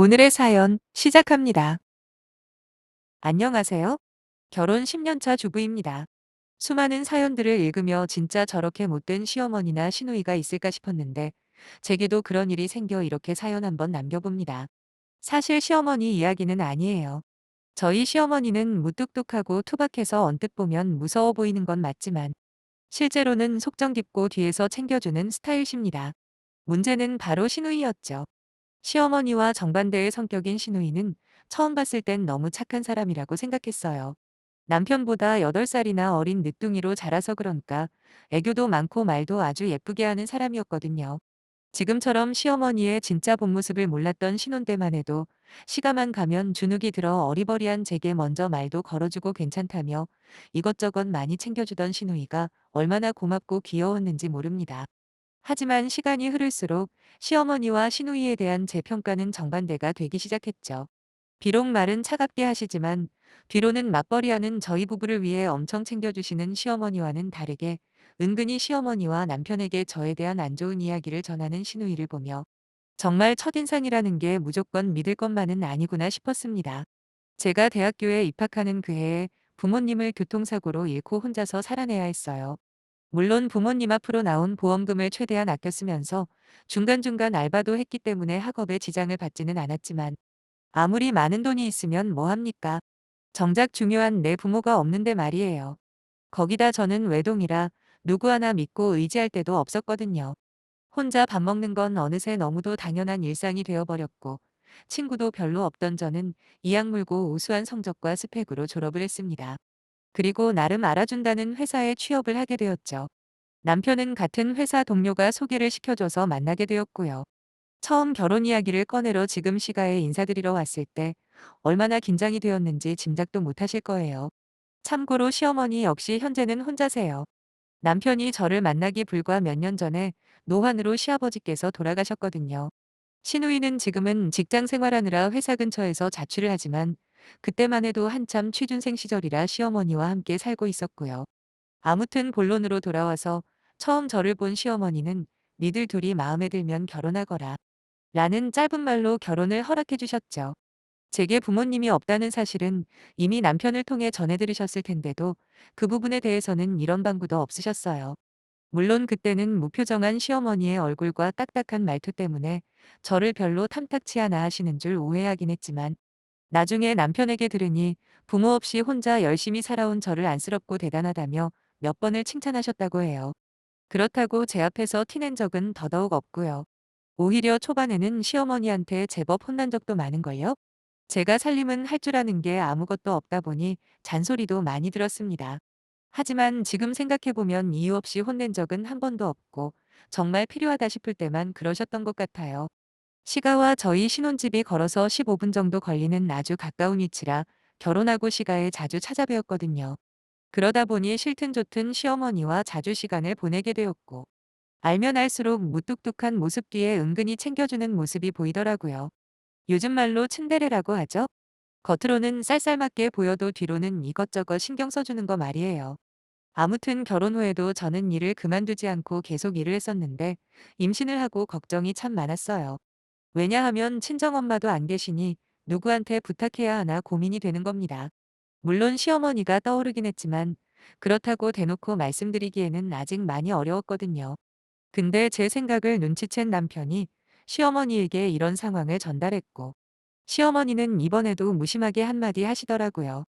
오늘의 사연 시작합니다. 안녕하세요. 결혼 10년차 주부입니다. 수많은 사연들을 읽으며 진짜 저렇게 못된 시어머니나 시누이가 있을까 싶었는데 제게도 그런 일이 생겨 이렇게 사연 한번 남겨봅니다. 사실 시어머니 이야기는 아니에요. 저희 시어머니는 무뚝뚝하고 투박해서 언뜻 보면 무서워 보이는 건 맞지만 실제로는 속정 깊고 뒤에서 챙겨주는 스타일십니다. 문제는 바로 시누이였죠. 시어머니와 정반대의 성격인 시누이는 처음 봤을 땐 너무 착한 사람이라고 생각했어요. 남편보다 8살이나 어린 늦둥이로 자라서 그런가 애교도 많고 말도 아주 예쁘게 하는 사람이었거든요. 지금처럼 시어머니의 진짜 본 모습을 몰랐던 신혼 때만 해도 시가만 가면 주눅이 들어 어리버리한 제게 먼저 말도 걸어주고 괜찮다며 이것저것 많이 챙겨주던 시누이가 얼마나 고맙고 귀여웠는지 모릅니다. 하지만 시간이 흐를수록 시어머니와 시누이에 대한 제 평가는 정반대가 되기 시작했죠. 비록 말은 차갑게 하시지만 뒤로는 맞벌이하는 저희 부부를 위해 엄청 챙겨주시는 시어머니와는 다르게 은근히 시어머니와 남편에게 저에 대한 안 좋은 이야기를 전하는 시누이를 보며 정말 첫인상이라는 게 무조건 믿을 것만은 아니구나 싶었습니다. 제가 대학교에 입학하는 그 해에 부모님을 교통사고로 잃고 혼자서 살아내야 했어요. 물론 부모님 앞으로 나온 보험금을 최대한 아껴 쓰면서 중간중간 알바도 했기 때문에 학업에 지장을 받지는 않았지만 아무리 많은 돈이 있으면 뭐 합니까? 정작 중요한 내 부모가 없는데 말이에요. 거기다 저는 외동이라 누구 하나 믿고 의지할 데도 없었거든요. 혼자 밥 먹는 건 어느새 너무도 당연한 일상이 되어버렸고 친구도 별로 없던 저는 이악 물고 우수한 성적과 스펙으로 졸업을 했습니다. 그리고 나름 알아준다는 회사에 취업을 하게 되었죠. 남편은 같은 회사 동료가 소개를 시켜줘서 만나게 되었고요. 처음 결혼 이야기를 꺼내러 지금 시가에 인사드리러 왔을 때 얼마나 긴장이 되었는지 짐작도 못하실 거예요. 참고로 시어머니 역시 현재는 혼자세요. 남편이 저를 만나기 불과 몇 년 전에 노환으로 시아버지께서 돌아가셨거든요. 시누이는 지금은 직장 생활하느라 회사 근처에서 자취를 하지만 그때만 해도 한참 취준생 시절이라 시어머니와 함께 살고 있었고요. 아무튼 본론으로 돌아와서 처음 저를 본 시어머니는 니들 둘이 마음에 들면 결혼하거라. 라는 짧은 말로 결혼을 허락해 주셨죠. 제게 부모님이 없다는 사실은 이미 남편을 통해 전해 들으셨을 텐데도 그 부분에 대해서는 이런 방구도 없으셨어요. 물론 그때는 무표정한 시어머니의 얼굴과 딱딱한 말투 때문에 저를 별로 탐탁치 않아 하시는 줄 오해하긴 했지만 나중에 남편에게 들으니 부모 없이 혼자 열심히 살아온 저를 안쓰럽고 대단하다며 몇 번을 칭찬하셨다고 해요. 그렇다고 제 앞에서 티낸 적은 더더욱 없고요. 오히려 초반에는 시어머니한테 제법 혼난 적도 많은걸요. 제가 살림은 할 줄 아는 게 아무것도 없다 보니 잔소리도 많이 들었습니다. 하지만 지금 생각해보면 이유 없이 혼낸 적은 한 번도 없고 정말 필요하다 싶을 때만 그러셨던 것 같아요. 시가와 저희 신혼집이 걸어서 15분 정도 걸리는 아주 가까운 위치라 결혼하고 시가에 자주 찾아뵈었거든요. 그러다 보니 싫든 좋든 시어머니와 자주 시간을 보내게 되었고 알면 알수록 무뚝뚝한 모습 뒤에 은근히 챙겨주는 모습이 보이더라고요. 요즘 말로 츤데레라고 하죠. 겉으로는 쌀쌀맞게 보여도 뒤로는 이것저것 신경 써주는 거 말이에요. 아무튼 결혼 후에도 저는 일을 그만두지 않고 계속 일을 했었는데 임신을 하고 걱정이 참 많았어요. 왜냐하면 친정엄마도 안 계시니 누구한테 부탁해야 하나 고민이 되는 겁니다. 물론 시어머니가 떠오르긴 했지만 그렇다고 대놓고 말씀드리기에는 아직 많이 어려웠거든요. 근데 제 생각을 눈치챈 남편이 시어머니에게 이런 상황을 전달했고 시어머니는 이번에도 무심하게 한마디 하시더라고요.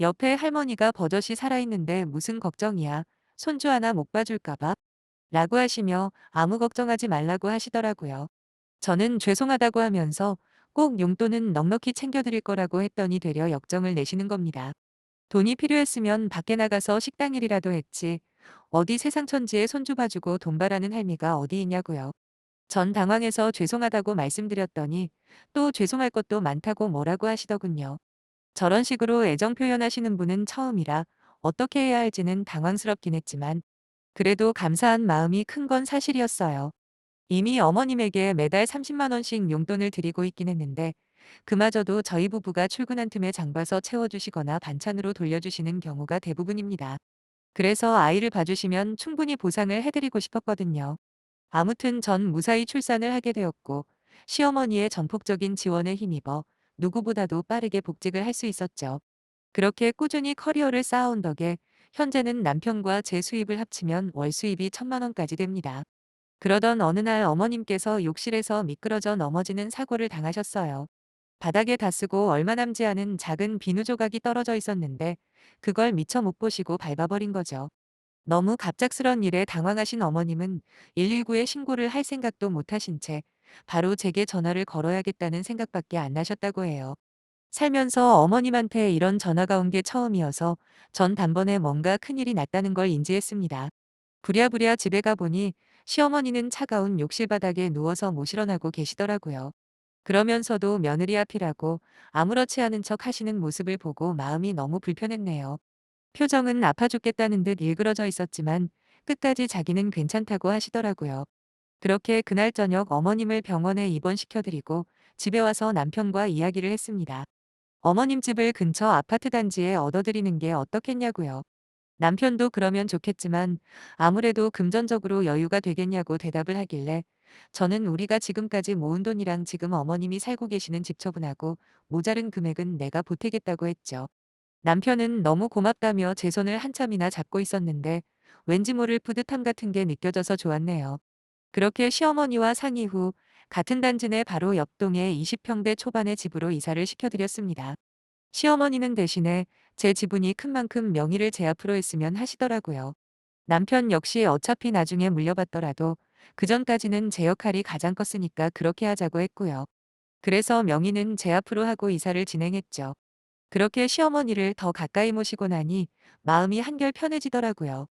옆에 할머니가 버젓이 살아있는데 무슨 걱정이야. 손주 하나 못 봐줄까봐. 라고 하시며 아무 걱정하지 말라고 하시더라고요. 저는 죄송하다고 하면서 꼭 용돈은 넉넉히 챙겨드릴 거라고 했더니 되려 역정을 내시는 겁니다. 돈이 필요했으면 밖에 나가서 식당 일이라도 했지. 어디 세상 천지에 손주 봐주고 돈 바라는 할미가 어디 있냐고요. 전 당황해서 죄송하다고 말씀드렸더니 또 죄송할 것도 많다고 뭐라고 하시더군요. 저런 식으로 애정 표현하시는 분은 처음이라 어떻게 해야 할지는 당황스럽긴 했지만 그래도 감사한 마음이 큰 건 사실이었어요. 이미 어머님에게 매달 30만 원씩 용돈을 드리고 있긴 했는데 그마저도 저희 부부가 출근한 틈에 장봐서 채워주시거나 반찬으로 돌려주시는 경우가 대부분입니다. 그래서 아이를 봐주시면 충분히 보상을 해드리고 싶었거든요. 아무튼 전 무사히 출산을 하게 되었고 시어머니의 전폭적인 지원에 힘입어 누구보다도 빠르게 복직을 할 수 있었죠. 그렇게 꾸준히 커리어를 쌓아온 덕에 현재는 남편과 제 수입을 합치면 월 수입이 천만 원까지 됩니다. 그러던 어느 날 어머님께서 욕실에서 미끄러져 넘어지는 사고를 당하셨어요. 바닥에 다 쓰고 얼마 남지 않은 작은 비누 조각이 떨어져 있었는데 그걸 미처 못 보시고 밟아버린 거죠. 너무 갑작스런 일에 당황하신 어머님은 119에 신고를 할 생각도 못 하신 채 바로 제게 전화를 걸어야겠다는 생각밖에 안 나셨다고 해요. 살면서 어머님한테 이런 전화가 온 게 처음이어서 전 단번에 뭔가 큰일이 났다는 걸 인지했습니다. 부랴부랴 집에 가보니 시어머니는 차가운 욕실 바닥에 누워서 못 일어나고 계시더라고요. 그러면서도 며느리 앞이라고 아무렇지 않은 척 하시는 모습을 보고 마음이 너무 불편했네요. 표정은 아파 죽겠다는 듯 일그러져 있었지만 끝까지 자기는 괜찮다고 하시더라고요. 그렇게 그날 저녁 어머님을 병원에 입원시켜드리고 집에 와서 남편과 이야기를 했습니다. 어머님 집을 근처 아파트 단지에 얻어드리는 게 어떻겠냐고요. 남편도 그러면 좋겠지만 아무래도 금전적으로 여유가 되겠냐고 대답을 하길래 저는 우리가 지금까지 모은 돈이랑 지금 어머님이 살고 계시는 집 처분하고 모자른 금액은 내가 보태겠다고 했죠. 남편은 너무 고맙다며 제 손을 한참이나 잡고 있었는데 왠지 모를 뿌듯함 같은 게 느껴져서 좋았네요. 그렇게 시어머니와 상의 후 같은 단지 내 바로 옆동의 20평대 초반의 집으로 이사를 시켜드렸습니다. 시어머니는 대신에 제 지분이 큰 만큼 명의를 제 앞으로 했으면 하시더라고요. 남편 역시 어차피 나중에 물려받더라도 그전까지는 제 역할이 가장 컸으니까 그렇게 하자고 했고요. 그래서 명의는 제 앞으로 하고 이사를 진행했죠. 그렇게 시어머니를 더 가까이 모시고 나니 마음이 한결 편해지더라고요.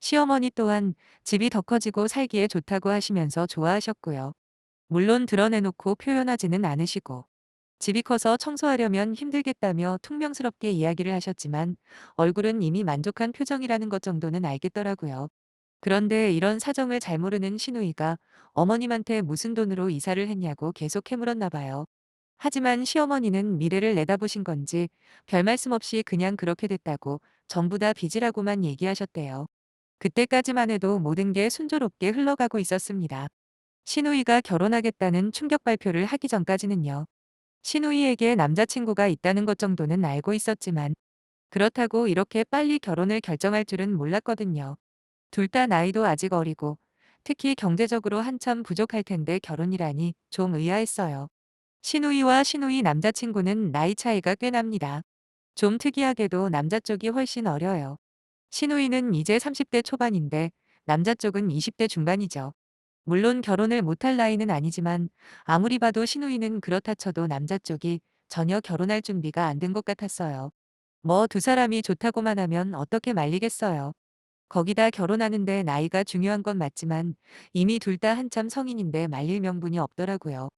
시어머니 또한 집이 더 커지고 살기에 좋다고 하시면서 좋아하셨고요. 물론 드러내놓고 표현하지는 않으시고 집이 커서 청소하려면 힘들겠다며 퉁명스럽게 이야기를 하셨지만 얼굴은 이미 만족한 표정이라는 것 정도는 알겠더라고요. 그런데 이런 사정을 잘 모르는 시누이가 어머님한테 무슨 돈으로 이사를 했냐고 계속 캐물었나 봐요. 하지만 시어머니는 미래를 내다보신 건지 별 말씀 없이 그냥 그렇게 됐다고 전부 다 빚이라고만 얘기하셨대요. 그때까지만 해도 모든 게 순조롭게 흘러가고 있었습니다. 시누이가 결혼하겠다는 충격 발표를 하기 전까지는요. 시누이에게 남자친구가 있다는 것 정도는 알고 있었지만 그렇다고 이렇게 빨리 결혼을 결정할 줄은 몰랐거든요. 둘 다 나이도 아직 어리고 특히 경제적으로 한참 부족할 텐데 결혼이라니 좀 의아했어요. 시누이와 시누이 남자친구는 나이 차이가 꽤 납니다. 좀 특이하게도 남자 쪽이 훨씬 어려요. 시누이는 이제 30대 초반인데 남자 쪽은 20대 중반이죠. 물론 결혼을 못할 나이는 아니지만 아무리 봐도 시누이는 그렇다 쳐도 남자 쪽이 전혀 결혼할 준비가 안 된 것 같았어요. 뭐 두 사람이 좋다고만 하면 어떻게 말리겠어요. 거기다 결혼하는데 나이가 중요한 건 맞지만 이미 둘 다 한참 성인인데 말릴 명분이 없더라고요.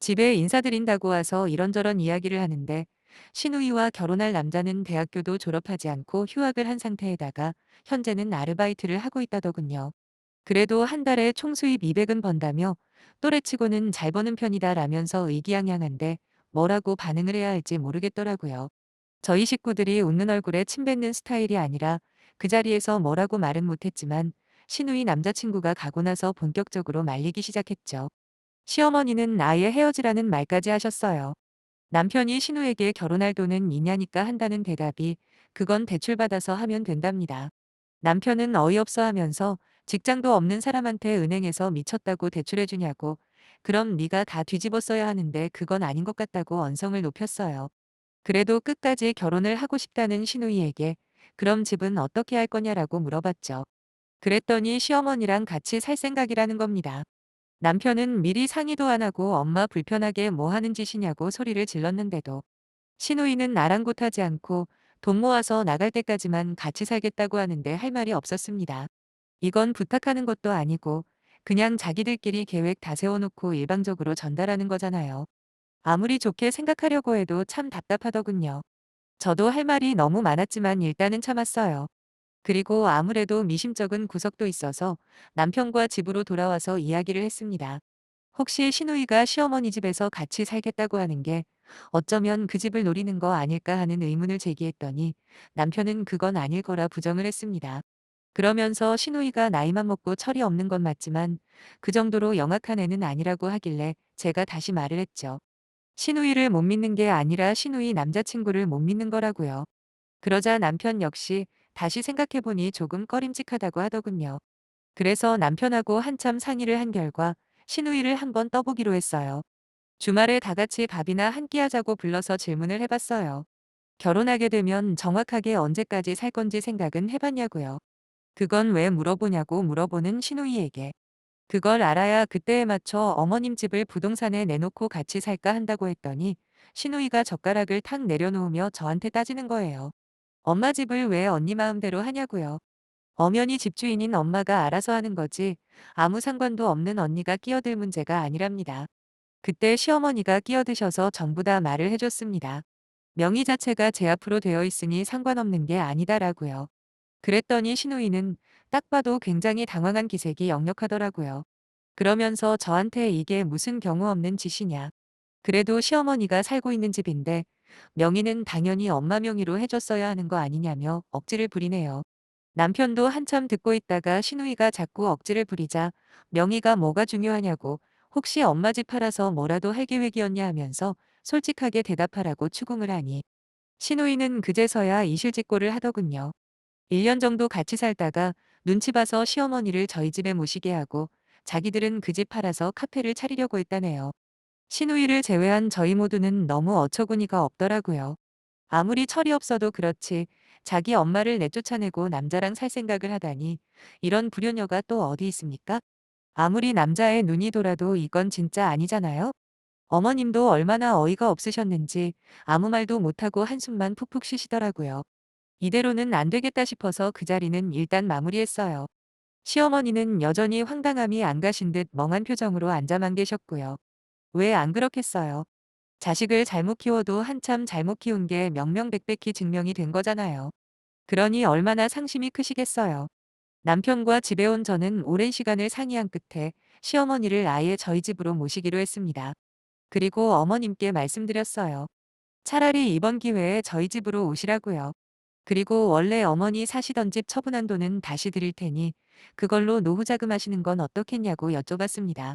집에 인사드린다고 와서 이런저런 이야기를 하는데 시누이와 결혼할 남자는 대학교도 졸업하지 않고 휴학을 한 상태에다가 현재는 아르바이트를 하고 있다더군요. 그래도 한 달에 총 수입 200은 번다며 또래치고는 잘 버는 편이다 라면서 의기양양한데 뭐라고 반응을 해야 할지 모르겠더라고요. 저희 식구들이 웃는 얼굴에 침 뱉는 스타일이 아니라 그 자리에서 뭐라고 말은 못했지만 시누이 남자친구가 가고 나서 본격적으로 말리기 시작했죠. 시어머니는 아예 헤어지라는 말까지 하셨어요. 남편이 신우에게 결혼할 돈은 있냐니까 한다는 대답이 그건 대출받아서 하면 된답니다. 남편은 어이없어 하면서 직장도 없는 사람한테 은행에서 미쳤다고 대출해주냐고 그럼 네가 다 뒤집어 써야 하는데 그건 아닌 것 같다고 언성을 높였어요. 그래도 끝까지 결혼을 하고 싶다는 신우이에게 그럼 집은 어떻게 할 거냐라고 물어봤죠. 그랬더니 시어머니랑 같이 살 생각이라는 겁니다. 남편은 미리 상의도 안 하고 엄마 불편하게 뭐 하는 짓이냐고 소리를 질렀는데도 시누이는 아랑곳하지 않고 돈 모아서 나갈 때까지만 같이 살겠다고 하는데 할 말이 없었습니다. 이건 부탁하는 것도 아니고 그냥 자기들끼리 계획 다 세워놓고 일방적으로 전달하는 거잖아요. 아무리 좋게 생각하려고 해도 참 답답하더군요. 저도 할 말이 너무 많았지만 일단은 참았어요. 그리고 아무래도 미심쩍은 구석도 있어서 남편과 집으로 돌아와서 이야기를 했습니다. 혹시 시누이가 시어머니 집에서 같이 살겠다고 하는 게 어쩌면 그 집을 노리는 거 아닐까 하는 의문을 제기했더니 남편은 그건 아닐 거라 부정을 했습니다. 그러면서 시누이가 나이만 먹고 철이 없는 건 맞지만 그 정도로 영악한 애는 아니라고 하길래 제가 다시 말을 했죠. 시누이를 못 믿는 게 아니라 시누이 남자친구를 못 믿는 거라고요. 그러자 남편 역시 다시 생각해보니 조금 꺼림직하다고 하더군요. 그래서 남편하고 한참 상의를 한 결과 시누이를 한번 떠보기로 했어요. 주말에 다 같이 밥이나 한 끼 하자고 불러서 질문을 해봤어요. 결혼하게 되면 정확하게 언제까지 살 건지 생각은 해봤냐고요. 그건 왜 물어보냐고 물어보는 시누이에게. 그걸 알아야 그때에 맞춰 어머님 집을 부동산에 내놓고 같이 살까 한다고 했더니 시누이가 젓가락을 탁 내려놓으며 저한테 따지는 거예요. 엄마 집을 왜 언니 마음대로 하냐고요. 엄연히 집주인인 엄마가 알아서 하는 거지 아무 상관도 없는 언니가 끼어들 문제가 아니랍니다. 그때 시어머니가 끼어드셔서 전부 다 말을 해줬습니다. 명의 자체가 제 앞으로 되어 있으니 상관없는 게 아니다라고요. 그랬더니 시누이는 딱 봐도 굉장히 당황한 기색이 역력하더라고요. 그러면서 저한테 이게 무슨 경우 없는 짓이냐. 그래도 시어머니가 살고 있는 집인데 명의는 당연히 엄마 명의로 해줬어야 하는 거 아니냐며 억지를 부리네요. 남편도 한참 듣고 있다가 시누이가 자꾸 억지를 부리자 명의가 뭐가 중요하냐고 혹시 엄마 집 팔아서 뭐라도 할 계획이었냐 하면서 솔직하게 대답하라고 추궁을 하니 시누이는 그제서야 이실직고를 하더군요. 1년 정도 같이 살다가 눈치 봐서 시어머니를 저희 집에 모시게 하고 자기들은 그 집 팔아서 카페를 차리려고 했다네요. 시누이를 제외한 저희 모두는 너무 어처구니가 없더라고요. 아무리 철이 없어도 그렇지 자기 엄마를 내쫓아내고 남자랑 살 생각을 하다니 이런 불효녀가 또 어디 있습니까? 아무리 남자의 눈이 돌아도 이건 진짜 아니잖아요? 어머님도 얼마나 어이가 없으셨는지 아무 말도 못하고 한숨만 푹푹 쉬시더라고요. 이대로는 안 되겠다 싶어서 그 자리는 일단 마무리했어요. 시어머니는 여전히 황당함이 안 가신 듯 멍한 표정으로 앉아만 계셨고요. 왜 안 그렇겠어요? 자식을 잘못 키워도 한참 잘못 키운 게 명명백백히 증명이 된 거잖아요. 그러니 얼마나 상심이 크시겠어요. 남편과 집에 온 저는 오랜 시간을 상의한 끝에 시어머니를 아예 저희 집으로 모시기로 했습니다. 그리고 어머님께 말씀드렸어요. 차라리 이번 기회에 저희 집으로 오시라고요. 그리고 원래 어머니 사시던 집 처분한 돈은 다시 드릴 테니 그걸로 노후 자금하시는 건 어떻겠냐고 여쭤봤습니다.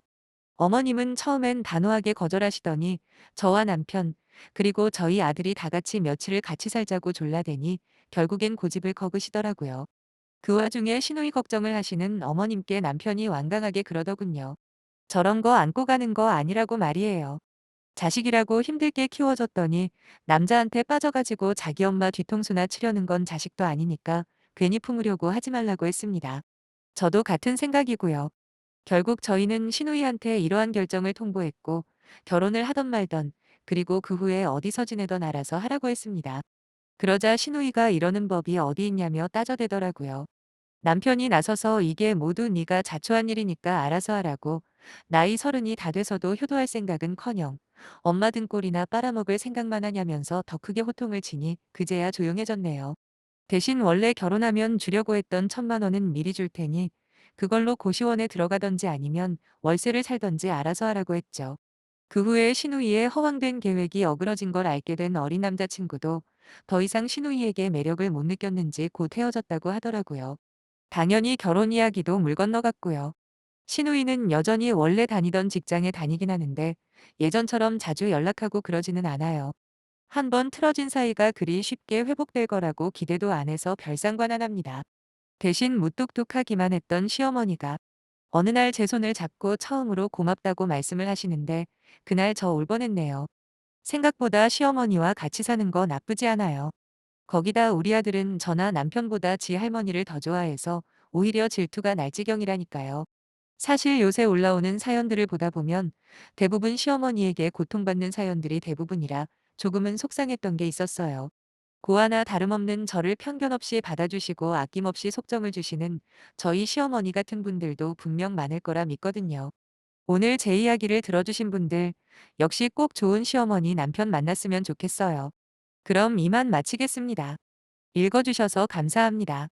어머님은 처음엔 단호하게 거절하시더니 저와 남편 그리고 저희 아들이 다 같이 며칠을 같이 살자고 졸라대니 결국엔 고집을 거으시더라고요. 그 와중에 시누이 걱정을 하시는 어머님께 남편이 완강하게 그러더군요. 저런 거 안고 가는 거 아니라고 말이에요. 자식이라고 힘들게 키워줬더니 남자한테 빠져가지고 자기 엄마 뒤통수나 치려는 건 자식도 아니니까 괜히 품으려고 하지 말라고 했습니다. 저도 같은 생각이고요. 결국 저희는 시누이한테 이러한 결정을 통보했고 결혼을 하던 말던 그리고 그 후에 어디서 지내던 알아서 하라고 했습니다. 그러자 시누이가 이러는 법이 어디 있냐며 따져대더라고요. 남편이 나서서 이게 모두 네가 자초한 일이니까 알아서 하라고 나이 서른이 다 돼서도 효도할 생각은커녕 엄마 등골이나 빨아먹을 생각만 하냐면서 더 크게 호통을 치니 그제야 조용해졌네요. 대신 원래 결혼하면 주려고 했던 천만 원은 미리 줄 테니 그걸로 고시원에 들어가던지 아니면 월세를 살던지 알아서 하라고 했죠. 그 후에 시누이의 허황된 계획이 어그러진 걸 알게 된 어린 남자친구도 더 이상 시누이에게 매력을 못 느꼈는지 곧 헤어졌다고 하더라고요. 당연히 결혼 이야기도 물 건너갔고요. 시누이는 여전히 원래 다니던 직장에 다니긴 하는데 예전처럼 자주 연락하고 그러지는 않아요. 한 번 틀어진 사이가 그리 쉽게 회복될 거라고 기대도 안 해서 별상관 안 합니다. 대신 무뚝뚝하기만 했던 시어머니가 어느 날 제 손을 잡고 처음으로 고맙다고 말씀을 하시는데 그날 저 울 뻔했네요. 생각보다 시어머니와 같이 사는 거 나쁘지 않아요. 거기다 우리 아들은 저나 남편보다 지 할머니를 더 좋아해서 오히려 질투가 날 지경이라니까요. 사실 요새 올라오는 사연들을 보다 보면 대부분 시어머니에게 고통받는 사연들이 대부분이라 조금은 속상했던 게 있었어요. 고아나 다름없는 저를 편견 없이 받아주시고 아낌없이 속정을 주시는 저희 시어머니 같은 분들도 분명 많을 거라 믿거든요. 오늘 제 이야기를 들어주신 분들 역시 꼭 좋은 시어머니 남편 만났으면 좋겠어요. 그럼 이만 마치겠습니다. 읽어주셔서 감사합니다.